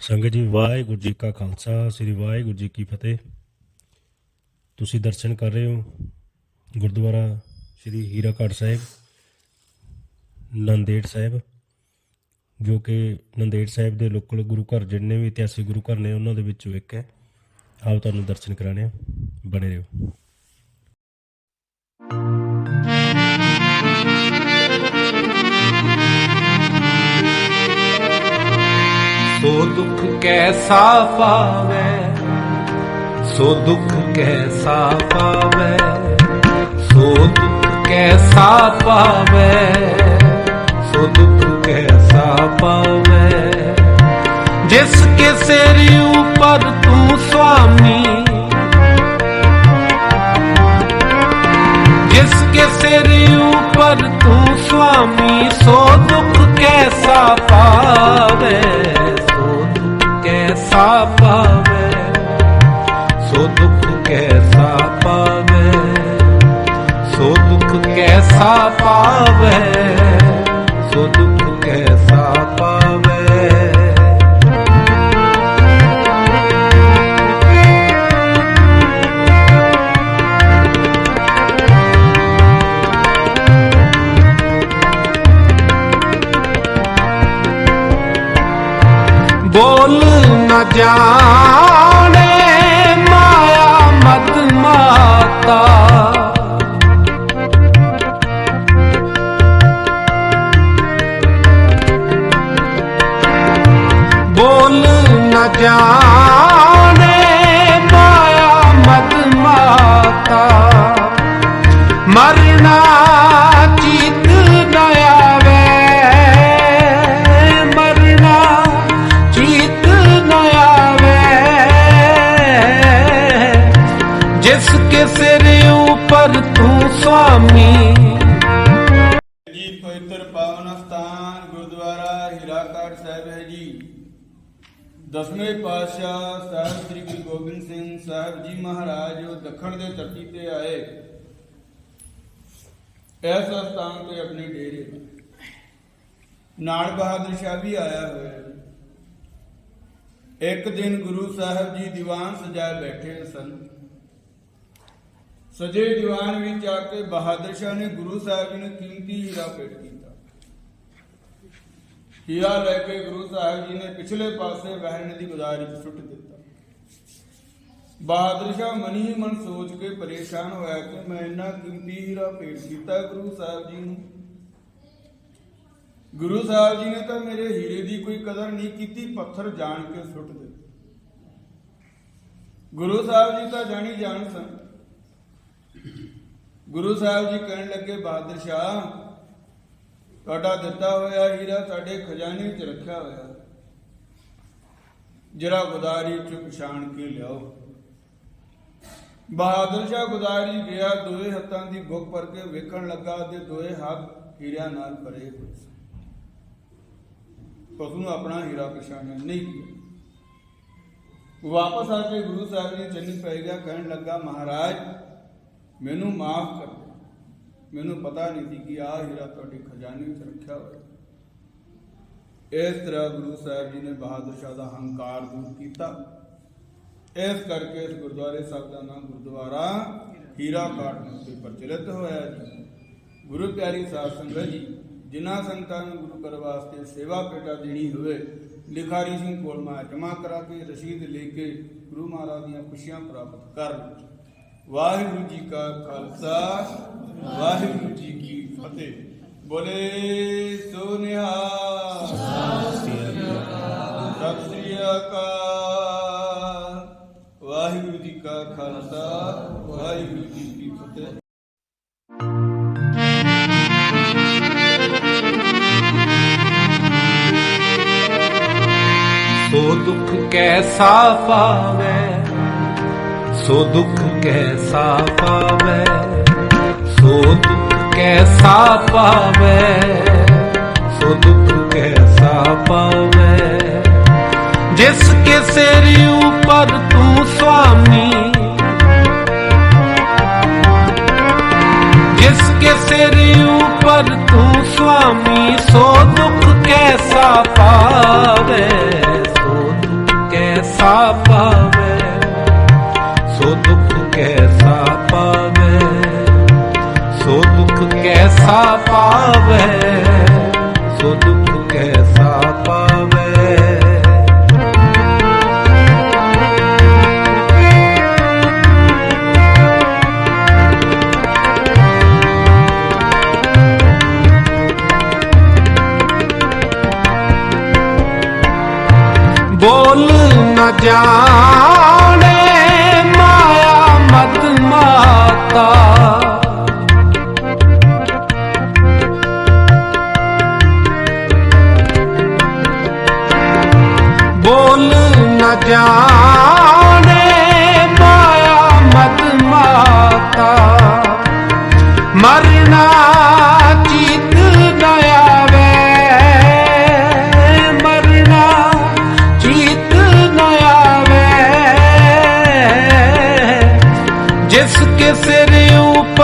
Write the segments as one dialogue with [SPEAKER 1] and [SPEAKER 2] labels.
[SPEAKER 1] ਸੰਗਤ ਜੀ, ਵਾਹਿਗੁਰੂ ਜੀ ਕਾ ਖਾਲਸਾ, ਸ੍ਰੀ ਵਾਹਿਗੁਰੂ ਜੀ ਕੀ ਫਤਿਹ। ਤੁਸੀਂ ਦਰਸ਼ਨ ਕਰ ਰਹੇ ਹੋ ਗੁਰਦੁਆਰਾ ਸ੍ਰੀ ਹੀਰਾ ਹੀਰਾਕਟ ਸਾਹਿਬ, ਨੰਦੇੜ ਸਾਹਿਬ, ਜੋ ਕਿ ਨੰਦੇੜ ਸਾਹਿਬ ਦੇ ਲੋਕਲ ਗੁਰੂ ਘਰ ਜਿੰਨੇ ਵੀ ਇਤਿਹਾਸਿਕ ਗੁਰੂ ਘਰ ਨੇ, ਉਹਨਾਂ ਦੇ ਵਿੱਚੋਂ ਇੱਕ ਹੈ। ਆਓ ਤੁਹਾਨੂੰ ਦਰਸ਼ਨ ਕਰਾਣੇ ਆ ਬਣੇ ਰਹੋ।
[SPEAKER 2] ਦੁੱਖ ਕੈਸਾ ਪਾਵੇ? ਸੋ ਦੁੱਖ ਕੈਸਾ ਪਾਵੇ? ਸੋ ਦੁੱਖ ਕੈਸਾ ਪਾਵੇ? ਸੋ ਦੁੱਖ ਕੈਸਾ ਪਾਵੇ? ਜਿਸ ਕੇ ਸਿਰ ਉਪਰ ਤੂੰ ਸੁਆਮੀ, ਜਿਸ ਕੇ ਸਿਰ ਉਪਰ ਤੂੰ ਸੁਆਮੀ, ਸੋ ਦੁੱਖ ਕੈਸਾ ਪਾਵੇ? ਐਸਾ ਪਾਵੇ ਸੋ ਦੁੱਖ ਐਸਾ ਪਾਵੇ। ਬੋਲ ਨਾ ਜਾ ਮਾਤਾ। ਮਰਨਾ ਚੀਤ ਨ ਆਵੇ। ਮਰਨਾ ਚਿਤ ਨ ਆਵੇ। ਜਿਸ ਕੇ ਸਿਰ ਉਪਰ ਤੂੰ ਸੁਆਮੀ।
[SPEAKER 3] ਜੀ, ਪਵਿੱਤਰ ਪਾਵਨ ਸਥਾਨ ਗੁਰਦੁਆਰਾ ਹੀਰਾਕਟ ਸਾਹਿਬ ਹੈ ਜੀ। ਦਸਵੇਂ ਪਾਤਸ਼ਾਹ ਸਾਹਿਬ ਸ੍ਰੀ ਗੁਰੂ ਗੋਬਿੰਦ ਸਿੰਘ ਸਾਹਿਬ ਜੀ ਮਹਾਰਾਜ ਜੋ ਦੱਖਣ ਦੇ ਧਰਤੀ ਤੇ ਆਏ। ਇਸ ਸਥਾਨ ਤੇ ਆਪਣੇ ਡੇਰੇ ਨਾਲ ਬਹਾਦਰ ਸ਼ਾਹ ਵੀ ਆਇਆ ਹੋਇਆ ਹੈ। ਇੱਕ ਦਿਨ ਗੁਰੂ ਸਾਹਿਬ ਜੀ ਦੀਵਾਨ ਸਜਾਏ ਬੈਠੇ ਸਨ। ਸਜੇ ਦੀਵਾਨ ਵਿੱਚ ਆ ਕੇ ਬਹਾਦਰ ਸ਼ਾਹ ਨੇ ਗੁਰੂ ਸਾਹਿਬ ਜੀ ਨੂੰ ਕੀਮਤੀ ਹੀਰਾ ਭੇਟ ਹੀਰਾ ਲੈ ਕੇ ਗੁਰੂ ਸਾਹਿਬ ਜੀ ਨੇ ਪਿਛਲੇ ਪਾਸੇ ਵਹਿ ਨਦੀ ਗੋਦਾਵਰੀ ਸੁੱਟ ਦਿੱਤਾ। ਬਹਾਦਰ ਸ਼ਾਹ ਮਨੀ ਮਨ ਸੋਚ ਕੇ ਪਰੇਸ਼ਾਨ ਹੋਇਆ ਕਿ ਮੈਂ ਇੰਨਾ ਕੀਮਤੀ ਹੀਰਾ ਭੇਟ ਕੀਤਾ ਗੁਰੂ ਸਾਹਿਬ ਜੀ ਨੂੰ। ਗੁਰੂ ਸਾਹਿਬ ਜੀ ਨੇ ਤਾਂ ਮੇਰੇ ਹੀਰੇ ਦੀ ਕੋਈ ਕਦਰ ਨਹੀਂ ਕੀਤੀ, ਪੱਥਰ ਜਾਣ ਕੇ ਸੁੱਟ ਦਿੱਤੇ। ਗੁਰੂ ਸਾਹਿਬ ਜੀ ਤਾਂ ਜਾਣੀ ਜਾਣ ਸਨ। ਗੁਰੂ ਸਾਹਿਬ ਜੀ ਕਹਿਣ ਲੱਗੇ ਬਹਾਦਰ ਸ਼ਾਹ ਤੁਹਾਡਾ ਦਿੱਤਾ ਹੋਇਆ ਹੀਰਾ ਸਾਡੇ ਖਜ਼ਾਨੇ 'ਚ ਰੱਖਿਆ ਹੋਇਆ। ਜਰਾ ਗੁਦਾਰੀ 'ਚ ਪਛਾਣ ਕੇ ਲਿਆਓ। ਬਹਾਦਰ ਸ਼ਾਹ ਗੁਦਾਰੀ ਗਿਆ, ਦੋਏ ਹੱਥਾਂ ਦੀ ਬੁੱਕ ਭਰ ਕੇ ਵੇਖਣ ਲੱਗਾ ਤੇ ਦੋਏ ਹੱਥ ਹੀਰਿਆਂ ਨਾਲ ਭਰੇ ਹੋਏ ਉਸ ਨੂੰ ਆਪਣਾ ਹੀਰਾ ਪਛਾਣਿਆ, ਨਹੀਂ ਵਾਪਸ ਆ ਕੇ ਗੁਰੂ ਸਾਹਿਬ ਜੀ ਚੰਨੀ ਪੈ ਗਿਆ, ਕਹਿਣ ਲੱਗਾ, ਮਹਾਰਾਜ, ਮੈਨੂੰ ਮਾਫ ਕਰ ਮੈਨੂੰ ਪਤਾ ਨਹੀਂ ਸੀ ਕਿ ਆਹ ਹੀਰਾ ਤੁਹਾਡੇ ਖਜ਼ਾਨੇ ਵਿੱਚ ਰੱਖਿਆ ਹੋਇਆ ਇਸ ਤਰ੍ਹਾਂ ਗੁਰੂ ਸਾਹਿਬ ਜੀ ਨੇ ਬਹਾਦਰ ਸ਼ਾਹ ਦਾ ਹੰਕਾਰ ਦੂਰ ਕੀਤਾ। ਇਸ ਕਰਕੇ ਇਸ ਗੁਰਦੁਆਰੇ ਸਾਹਿਬ ਦਾ ਨਾਮ ਗੁਰਦੁਆਰਾ ਹੀਰਾ ਕਾਟ ਤੇ ਪ੍ਰਚਲਿਤ ਹੋਇਆ ਜੀ ਗੁਰੂ ਪਿਆਰੀ ਸਾਧ ਸੰਗਤ ਜੀ, ਜਿਨ੍ਹਾਂ ਸੰਤਾਂ ਨੂੰ ਗੁਰੂ ਕਰ ਵਾਸਤੇ ਸੇਵਾ ਪੇਟਾ ਦੇਣੀ ਹੋਵੇ, ਲਿਖਾਰੀ ਸਿੰਘ ਕੋਲ ਮਾ ਜਮਾ ਕਰਾ ਕੇ ਰਸੀਦ ਲੈ ਕੇ ਗੁਰੂ ਮਹਾਰਾਜ ਦੀਆਂ ਖੁਸ਼ੀਆਂ ਪ੍ਰਾਪਤ ਕਰ ਵਾਹਿਗੁਰੂ ਜੀ ਕਾ ਖਾਲਸਾ ਵਾਹਿਗੁਰੂ ਜੀ ਕੀ ਫਤਿਹ ਬੋਲੇ ਸੋ ਨਿਹਾਲ ਸਤਿ ਸ੍ਰੀ ਅਕਾਲ ਵਾਹਿਗੁਰੂ ਜੀ ਕਾ ਖਾਲਸਾ ਵਾਹਿਗੁਰੂ ਜੀ ਕੀ ਫਤਿਹ
[SPEAKER 2] ਸੋ ਦੁੱਖ ਕੈਸਾ ਪਾਵੇ ਸੋ ਦੁੱਖ ਕੈਸਾ ਪਾਵੇ ਸੋ ਦੁੱਖ ਕੈਸਾ ਪਾਵੇ? ਸੋ ਦੁੱਖ ਕੈਸਾ ਪਾਵੇ? ਜਿਸ ਕੇ ਸਿਰ ਕੈਸਾ ਪਾਵੇ ਸੋ ਦੁੱਖ ਕੈਸਾ ਪਾਵੇ। ਬੋਲ ਨ ਜਾਣੇ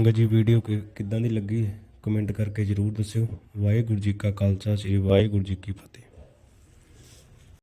[SPEAKER 1] ਸੰਗਤ ਜੀ ਵੀਡੀਓ ਕਿ- ਕਿੱਦਾਂ ਦੀ ਲੱਗੀ? ਕਮੈਂਟ ਕਰਕੇ ਜਰੂਰ ਦੱਸਿਓ। ਵਾਹਿਗੁਰੂ ਜੀ ਕਾ ਖਾਲਸਾ, ਸ੍ਰੀ ਵਾਹਿਗੁਰੂ ਜੀ ਕੀ ਫਤਿਹ।